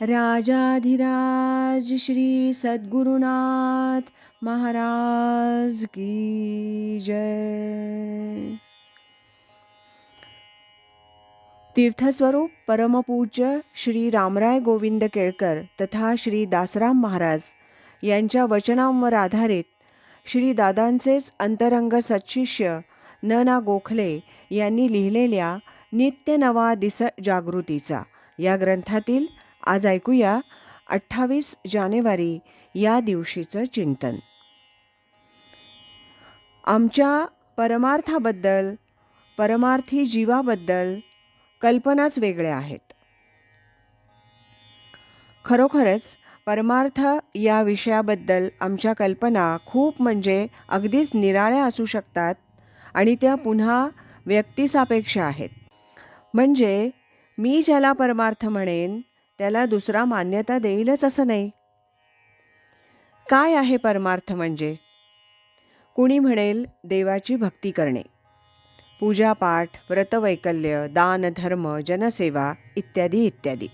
राजाधिराज श्री सद्गुरुनाथ महाराज की जय। तीर्थस्वरूप परमपूज्य श्री रामराय गोविंद केळकर तथा श्री दासराम महाराज यांच्या वचनांवर आधारित श्री दादांचेच अंतरंग सत्शिष्य न ना गोखले यांनी लिहिलेल्या नित्य नवा दिस जागृतीचा या ग्रंथातील आज ऐकूया अठ्ठावीस जानेवारी या दिवशीचं चिंतन. आमच्या परमार्थाबद्दल परमार्थी जीवाबद्दल कल्पनाच वेगळ्या आहेत. खरोखरच परमार्थ या विषयाबद्दल आमच्या कल्पना खूप म्हणजे अगदीच निराळ्या असू शकतात आणि त्या पुन्हा व्यक्तिसापेक्ष आहेत. म्हणजे मी ज्याला परमार्थ म्हणेन त्याला दुसरा मान्यता देईलच असं नाही. काय आहे परमार्थ म्हणजे? कुणी म्हणेल देवाची भक्ती करणे. पूजापाठ व्रतवैकल्य दान धर्म जनसेवा इत्यादी इत्यादी.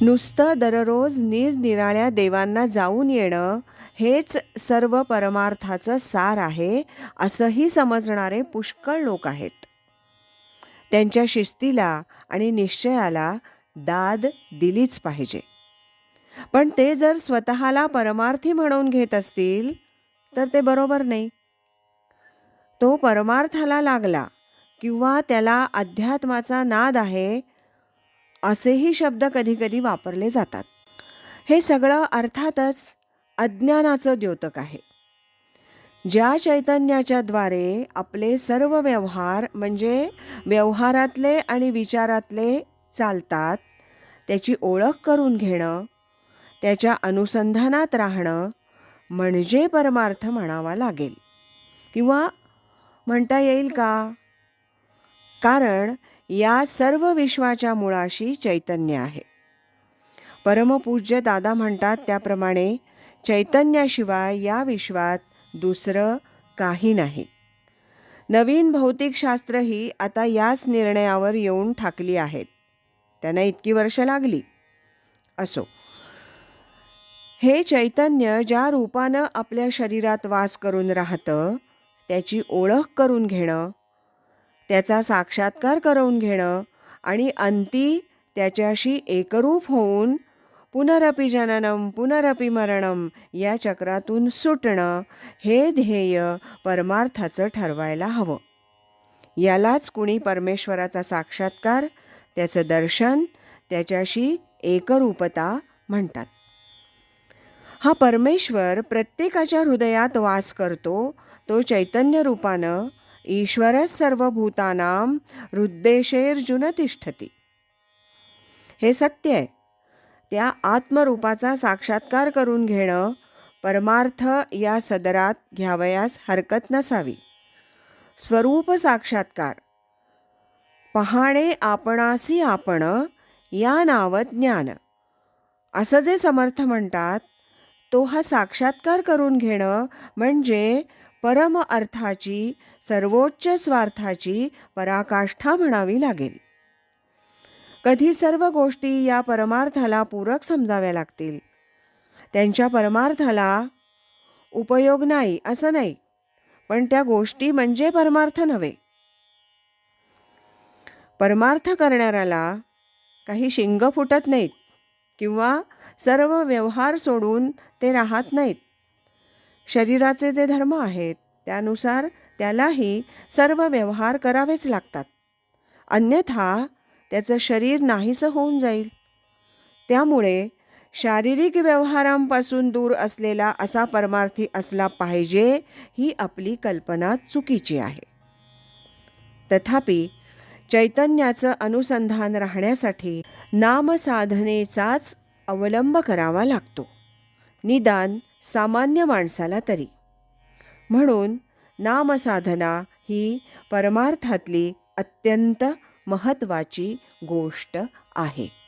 नुसतं दररोज निरनिराळ्या देवांना जाऊन येणं हेच सर्व परमार्थाचं सार आहे असंही समजणारे पुष्कळ लोक आहेत. त्यांच्या शिस्तीला आणि निश्चयाला दाद दिलीच पाहिजे. पण ते जर स्वतःला परमार्थी म्हणून घेत असतील तर ते बरोबर नाही. तो परमार्थाला लागला किंवा त्याला अध्यात्माचा नाद आहे असेही शब्द कधीकधी वापरले जातात. हे सगळं अर्थातच अज्ञानाचं द्योतक आहे. ज्या चैतन्याच्या द्वारे आपले सर्व व्यवहार म्हणजे व्यवहारातले आणि विचारातले चालतात त्याची ओळख करून घेणं त्याच्या अनुसंधानात राहणं म्हणजे परमार्थ म्हणावा लागेल. किंवा म्हणता येईल का? कारण या सर्व विश्वाच्या मुळाशी चैतन्य आहे. परमपूज्य दादा म्हणतात त्याप्रमाणे चैतन्याशिवाय या विश्वात दुसरं काही नाही. नवीन भौतिकशास्त्र ही आता याच निर्णयावर येऊन ठाकली आहेत. त्यांना इतकी वर्ष लागली. असो. हे चैतन्य ज्या रूपानं आपल्या शरीरात वास करून राहतं त्याची ओळख करून घेणं त्याचा साक्षात्कार करून घेणं आणि अंती त्याच्याशी एकरूप होऊन पुनरपि जननम पुनरपि मरणम या चक्रातून सुटणं हे ध्येय परमार्थाचं ठरवायला हवं. यालाच कुणी परमेश्वराचा साक्षात्कार त्याचं दर्शन त्याच्याशी एकरूपता म्हणतात. हा परमेश्वर प्रत्येकाच्या हृदयात वास करतो तो चैतन्य रूपानं ईश्वरच सर्व भूतानाम हृद्देशेर्जुन तिष्ठती हे सत्य आहे. त्या आत्मरूपाचा साक्षात्कार करून घेणं परमार्थ या सदरात घ्यावयास हरकत नसावी. स्वरूप साक्षात्कार पहाणे आपणासी आपण या नाव ज्ञान. असं जे समर्थ म्हणतात तो हा साक्षात्कार करून घेणं म्हणजे परम अर्थाची सर्वोच्च स्वार्थाची पराकाष्ठा म्हणावी लागेल. कधी सर्व गोष्टी या परमार्थाला पूरक समजाव्या लागतील? त्यांच्या परमार्थाला उपयोग नाही असं नाही पण त्या गोष्टी म्हणजे परमार्थ नव्हे. परमार्थ करणाऱ्याला काही शिंग फुटत नाहीत किंवा सर्व व्यवहार सोडून ते राहत नाहीत. शरीराचे जे धर्म आहेत त्यानुसार त्यालाही सर्व व्यवहार करावेच लागतात. अन्यथा त्याचं शरीर नाहीसं होऊन जाईल. त्यामुळे शारीरिक व्यवहारांपासून दूर असलेला असा परमार्थी असला पाहिजे ही आपली कल्पना चुकीची आहे. तथापि चैतन्याचं अनुसंधान राहण्यासाठी नामसाधनेचाच अवलंब करावा लागतो. निदान सामान्य माणसाला तरी. म्हणून नामसाधना ही परमार्थातली अत्यंत महत्त्वाची गोष्ट आहे.